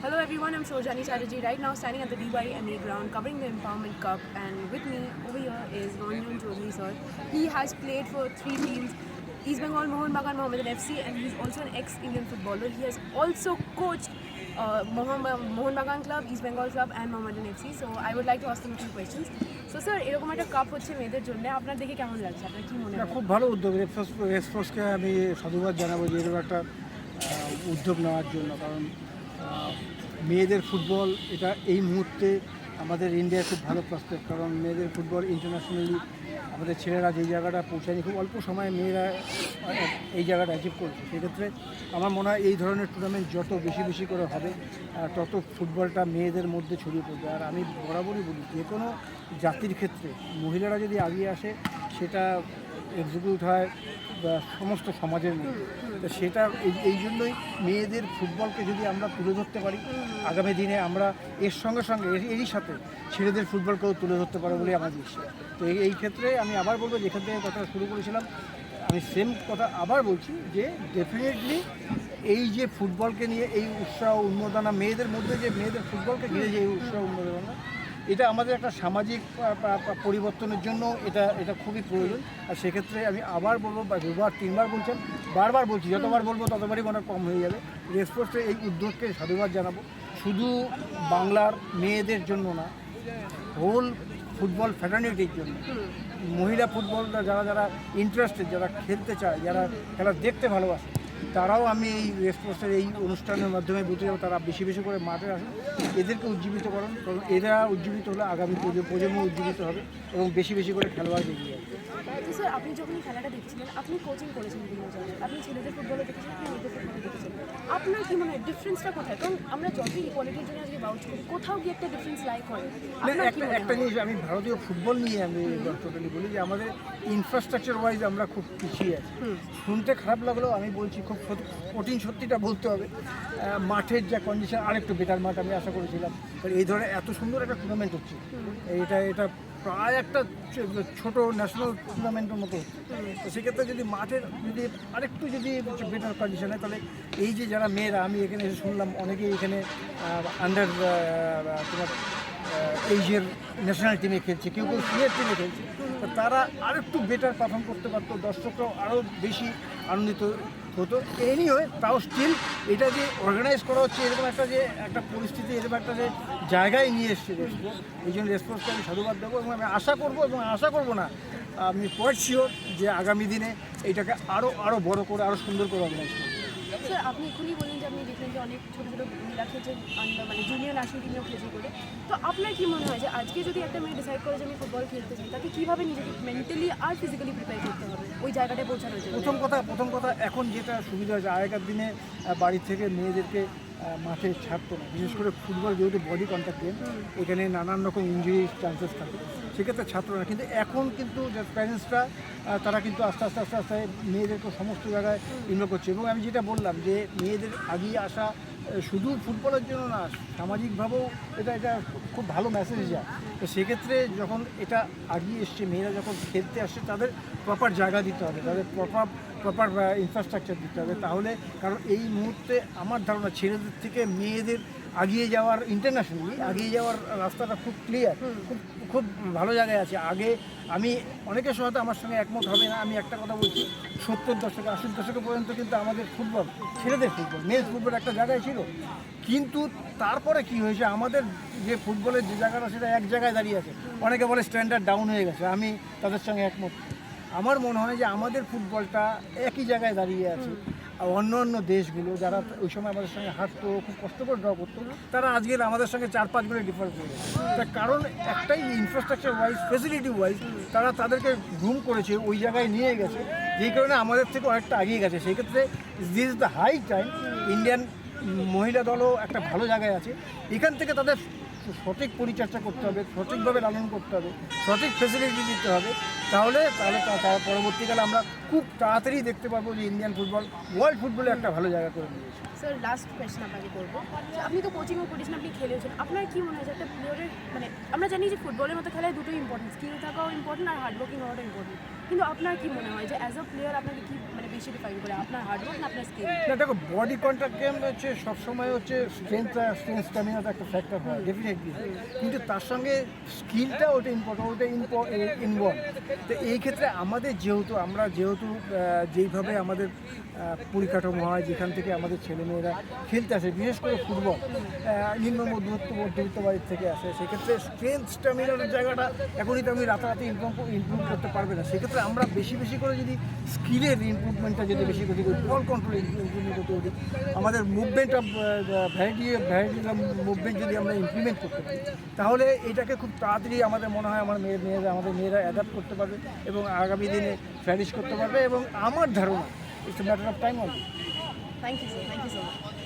Hello everyone, I'm Shojani Chatterjee. Right now standing at the DYMA ground covering the Empowerment Cup and with me over here is Ranjan Chaudhary sir. He has played for three teams, East Bengal Mohun Bagan Mohammedan FC and he's also an ex-Indian footballer. He has also coached uh, Mohun Bagan Club, East Bengal Club and Mohammedan FC. So I would like to ask him a few questions. So sir, এরকম একটা cup হচ্ছে মেয়েদের জন্য আপনার দেখে কেমন লাগছে আপনার কি মনে হয় খুব ভালো উদ্যোগ রেসপন্সকে আমি সাধুবাদ জানাব যে এরকম একটা উদ্যোগ নেওয়ার জন্য কারণ মেয়েদের ফুটবল, এটা এই মুহূর্তে আমাদের ইন্ডিয়ার খুব ভালো প্রস্পেক্ট কারণ মেয়েদের ফুটবল ইন্টারন্যাশনালি আমাদের ছেলেরা যেই জায়গাটা পৌঁছায়নি, খুব অল্প সময়ে মেয়েরা এই জায়গাটা অ্যাচিভ করছে। সেক্ষেত্রে আমার মনে হয় এই ধরনের টুর্নামেন্ট যত বেশি বেশি করে হবে তত ফুটবলটা মেয়েদের মধ্যে ছড়িয়ে পড়বে। আর আমি বরাবরই বলি, যে কোনো জাতির ক্ষেত্রে মহিলারা যদি আগিয়ে আসে, সেটা এক্সিকিউট হয় সমস্ত সমাজের মধ্যে। তো সেটা এই জন্যই মেয়েদের ফুটবলকে যদি আমরা তুলে ধরতে পারি, আগামী দিনে আমরা এর সঙ্গে সঙ্গে, এর- এরই সাথে ছেলেদের ফুটবলকেও তুলে ধরতে পারব বলে আমার বিশ্বাস। তো এই ক্ষেত্রে আমি আবার বলব, যেখান থেকে কথা শুরু করেছিলাম, আমি সেম কথা আবার বলছি যে ডেফিনেটলি এই যে ফুটবলকে নিয়ে, এই উৎসাহ উন্মোদনা, মেয়েদের মধ্যে যে, মেয়েদের ফুটবলকে ঘিরে যে এই উৎসাহ উন্মোদনা এটা আমাদের একটা সামাজিক পরিবর্তনের জন্য এটা এটা খুবই প্রয়োজন। আর সেক্ষেত্রে আমি আবার বলব, বা দুবার, তিনবার বলছেন, বারবার বলছি, যতবার বলব ততবারই মনে কম হয়ে যাবে। রেসপোর্টসের এই উদ্যোগকে সাধুবাদ জানাব। শুধু বাংলার মেয়েদের জন্য না হোল ফুটবল ফ্যাটার্নিটির জন্য, মহিলা ফুটবলরা যারা যারা ইন্টারেস্টেড যারা খেলতে চায়, যারা খেলা দেখতে ভালোবাসে তারাও আমি এই রেসপন্সের এই অনুষ্ঠানের মাধ্যমে বুঝতে যাব তারা বেশি বেশি করে মাঠে আসুন এদেরকে উজ্জীবিত করুন, কারণ এরা উজ্জীবিত হলে আগামী প্রজন্ম প্রজন্ম উজ্জীবিত হবে এবং বেশি বেশি করে খেলোয়াড় এগিয়ে আসবে। আপনি যখন খেলাটা দেখছিলেন, আপনি কোচিং করেছেন আপনি ছেলেদের ফুটবলে দেখেছেন। আপনার কি মনে হয় ডিফারেন্সটা কোথায়? কারণ আমরা যতই ইকুয়ালিটির জন্য আজকে বাউচ করি কোথাও কি একটা ডিফারেন্স লাই করে। না, আপনার কি একটা একটা জিনিস আমি ভারতীয় ফুটবল নিয়ে আমি টোটালি বলি যে আমাদের ইনফ্রাস্ট্রাকচার ওয়াইজ আমরা খুব পিছিয়ে আছি। শুনতে খারাপ লাগলেও আমি বলছি খুব কঠিন সত্যিটা বলতে হবে। মাঠের যা কন্ডিশন আরেকটু বেটার মাঠ আমি আশা করেছিলাম। এই ধরনের এত সুন্দর একটা টুর্নামেন্ট হচ্ছে। এটা এটা প্রায় একটা ছোট ন্যাশনাল টুর্নামেন্টের মতো। তো সেক্ষেত্রে যদি মাঠের যদি আরেকটু যদি বেটার কন্ডিশন হয়, তাহলে এই যে যারা মেয়েরা, আমি এখানে এসে শুনলাম, অনেকেই এখানে আন্ডার তোমার এশিয়ার ন্যাশনাল টিমে খেলছে, কেউ কেউ সিনিয়র টিমে খেলছে। তো তারা আরেকটু বেটার পারফর্ম করতে পারতো, দর্শকরাও আরও বেশি আনন্দিত হতো। এনিওয়ে তাও স্টিল এটা যে অর্গানাইজ করা হচ্ছে, এরকম একটা যে, একটা পরিস্থিতি, এরকম একটা যে জায়গায় নিয়ে এসছে এই জন্য রেসপন্সকে আমি সাধুবাদ দেবো এবং আমি আশা করব এবং আশা করব না, আমি কোয়াইট যে আগামী দিনে এটাকে আরও আরও বড় করে আরও সুন্দর করে অর্গানাইজ করব। স্যার আপনি এখনই বলেন যে আপনি দেখলেন যে অনেক ছোটো ছোটো মহিলা খেলছে মানে জুনিয়র ন্যাশনাল টিমেও খেলছে করে। তো আপনার কি মনে হয় যে আজকে যদি একটা মেয়ে ডিসাইড করে যে আমি ফুটবল খেলতে চাই, তাকে কীভাবে নিজেকে মেন্টালি আর ফিজিক্যালি প্রিপেয়ার করতে হবে ওই জায়গাটায় পৌঁছানোর জন্য? প্রথম কথা প্রথম কথা, এখন যেটা সুবিধা হয়েছে, আগেকার দিনে বাড়ির বাড়ি থেকে মেয়েদেরকে মাঠে ছাড়তো না। বিশেষ করে ফুটবল যেহেতু বডি কন্ট্যাক্ট গেম এখানে নানান রকম ইঞ্জুরি চান্সেস থাকে। সেক্ষেত্রে ছাত্র না। কিন্তু এখন কিন্তু প্যারেন্টসরা তারা কিন্তু আস্তে আস্তে আস্তে আস্তে মেয়েদেরকে সমস্ত জায়গায় ইনভলভ করছে। এবং আমি যেটা বললাম যে, মেয়েদের আগিয়ে আসা শুধু ফুটবলের জন্য না, সামাজিকভাবেও এটা এটা খুব ভালো মেসেজ যায়। তো সেক্ষেত্রে যখন এটা আগিয়ে এসছে, মেয়েরা যখন খেলতে আসছে, তাদের প্রপার জায়গা দিতে হবে, তাদের প্রপার প্রপার ইনফ্রাস্ট্রাকচার দিতে হবে। তাহলে, কারণ এই মুহূর্তে আমার ধারণা ছেলেদের থেকে মেয়েদের আগিয়ে যাওয়ার ইন্টারন্যাশনালি আগিয়ে যাওয়ার রাস্তাটা খুব ক্লিয়ার খুব খুব ভালো জায়গায় আছে। আগে আমি অনেকের সময় হয়তো আমার সঙ্গে একমত হবে না আমি একটা কথা বলছি সত্তর দশকে আশির দশকে পর্যন্ত কিন্তু আমাদের ফুটবল ছেলেদের ফুটবল মেয়ের ফুটবল একটা জায়গায় ছিল। কিন্তু তারপরে কি হয়েছে আমাদের যে ফুটবলের যে জায়গাটা সেটা এক জায়গায় দাঁড়িয়ে আছে। অনেকে বলে স্ট্যান্ডার্ড ডাউন হয়ে গেছে আমি তাদের সঙ্গে একমত। আমার মনে হয় যে আমাদের ফুটবলটা একই জায়গায় দাঁড়িয়ে আছে। আর অন্য অন্য দেশগুলো যারা ওই সময় আমাদের সঙ্গে হাঁটতো খুব কষ্ট করে ড্র করতো তারা আজকের আমাদের সঙ্গে চার পাঁচ গুণে ডিফার করে তার কারণ একটাই ইনফ্রাস্ট্রাকচার ওয়াইজ ফেসিলিটি ওয়াইজ তারা তাদেরকে গ্রুম করেছে ওই জায়গায় নিয়ে গেছে। যেই কারণে আমাদের থেকে অনেকটা এগিয়ে গেছে। সেই ক্ষেত্রে this is the high time Indian মহিলা দলও একটা ভালো জায়গায় আছে। এখান থেকে তাদের সঠিক পরিচর্যা করতে হবে, সঠিকভাবে লালন করতে হবে, সঠিক ফেসিলিটি দিতে হবে, তাহলে তাহলে তার পরবর্তীকালে আমরা খুব তাড়াতাড়ি দেখতে পাবো যে ইন্ডিয়ান ফুটবল ওয়ার্ল্ড ফুটবলে একটা ভালো জায়গা করে নিয়েছে। স্যার লাস্ট কোয়েশ্চেন আপনাকে করব। আপনি তো কোচিংও করেছেন আপনি খেলেছেন আপনার কি মনে হয় একটা প্লেয়ারের মানে আমরা জানি যে ফুটবলের মতো খেলায় দুটোই ইম্পর্টেন্ট স্কিল থাকাও ইম্পর্টেন্ট আর হার্ডওয়ার্কিং হওয়াটা ইম্পর্টেন্ট কিন্তু আপনার কি মনে হয় যে অ্যাজ আ প্লেয়ার আপনাকে কি মানে বেশি ডিফাইন করে? আপনার হার্ডওয়ার্ক আপনার স্কিল না, দেখো বডি কন্ট্যাক্ট গেম হচ্ছে সবসময় হচ্ছে স্ট্রেংথ স্ট্রেংথ স্ট্যামিনাটা একটা ফ্যাক্টর হয় ডেফিনেটলি কিন্তু তার সঙ্গে স্কিলটা ওটা ইম্পর্টেন্ট ওটা ইনভলভ তো এই ক্ষেত্রে আমাদের যেহেতু, আমরা যেহেতু যেইভাবে আমাদের পরিকাঠামো হয়, যেখান থেকে আমাদের ছেলেমেয়েরা খেলতে আসে, বিশেষ করে ফুটবল। নিম্ন মধ্যবিত্ত মধ্যবিত্ত বাড়ির থেকে আসে। সেক্ষেত্রে স্ট্রেংথ স্ট্যামিনার জায়গাটা এখনই তো আমি রাতারাতি ইমপ্রুভ ইমপ্রুভ করতে পারবে না। সেক্ষেত্রে আমরা বেশি বেশি করে যদি স্কিলের ইমপ্রুভমেন্টটা যদি বেশি করি বল কন্ট্রোল ইমপ্রুভমেন্ট করতে পারি আমাদের movement of variety variety movement যদি আমরা ইমপ্লিমেন্ট করতে পারি, তাহলে এটাকে খুব তাড়াতাড়ি আমাদের মনে হয় আমার মেয়ে, মেয়েরা, আমাদের মেয়েরা অ্যাডাপ্ট করতে পারবে এবং আগামী দিনে ফ্ল্যারিশ করতে পারবে। এবং আমার ধারণা It's a matter of time only. Thank you, sir. Thank you so much.